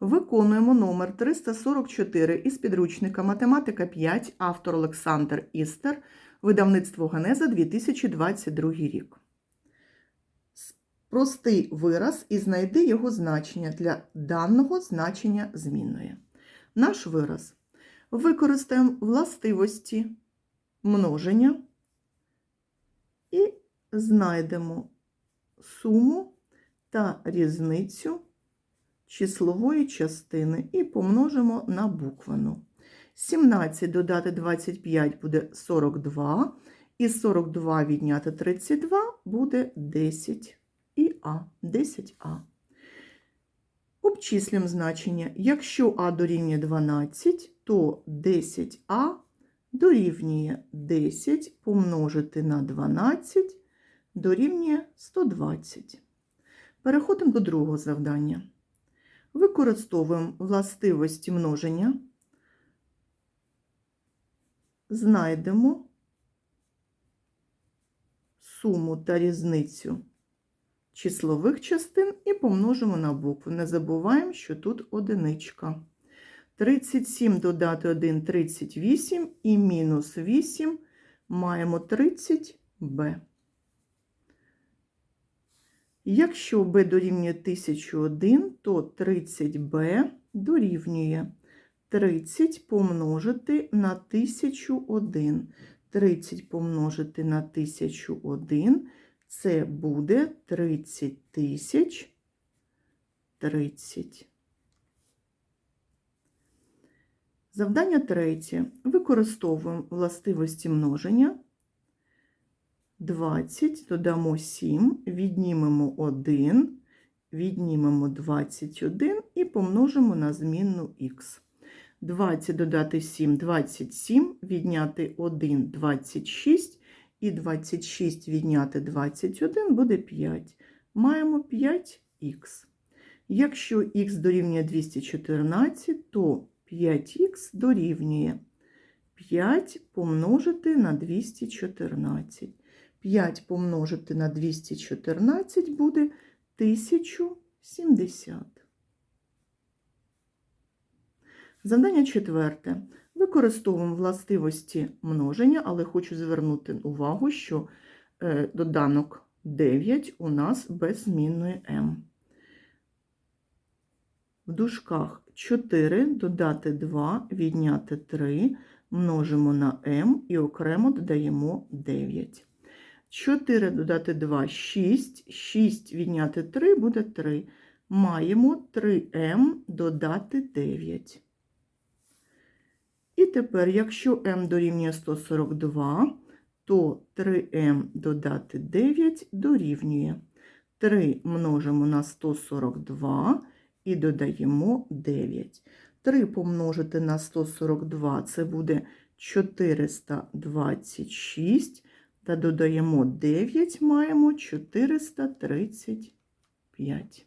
Виконуємо номер 344 із підручника Математика 5, автор Олександр Істер, видавництво Генеза 2022 рік. Простий вираз і знайди його значення для даного значення змінної. Наш вираз. Використаємо властивості множення і знайдемо суму та різницю числової частини і помножимо на буквену. 17 додати 25 буде 42, і 42 відняти 32 буде 10 і А, 10А. Обчислюємо значення. Якщо А дорівнює 12, то 10А дорівнює 10 помножити на 12 дорівнює 120. Переходимо до другого завдання. Використовуємо властивості множення, знайдемо суму та різницю числових частин і помножимо на букву. Не забуваємо, що тут одиничка. 37 додати 1 – 38 і мінус 8 маємо 30b. Якщо b дорівнює 1001, то 30b дорівнює 30 помножити на 1001. 30 помножити на 1001 – це буде 30 тисяч 30. Завдання третє. Використовуємо властивості множення. 20 додамо 7, віднімемо 1, віднімемо 21 і помножимо на змінну х. 20 додати 7 – 27, відняти 1 – 26, і 26 відняти 21 буде 5. Маємо 5х. Якщо х дорівнює 214, то 5х дорівнює 5 помножити на 214. 5 помножити на 214 буде 1070. Завдання четверте. Використовуємо властивості множення, але хочу звернути увагу, що е, доданок 9 у нас без змінної m. В дужках 4 додати 2, відняти 3, множимо на m і окремо додаємо 9. 4 додати 2 – 6, 6 відняти 3 буде 3. Маємо 3m додати 9. І тепер, якщо m дорівнює 142, то 3m додати 9 дорівнює 3 множимо на 142 і додаємо 9. 3 помножити на 142 це буде 426, та додаємо 9, маємо 435.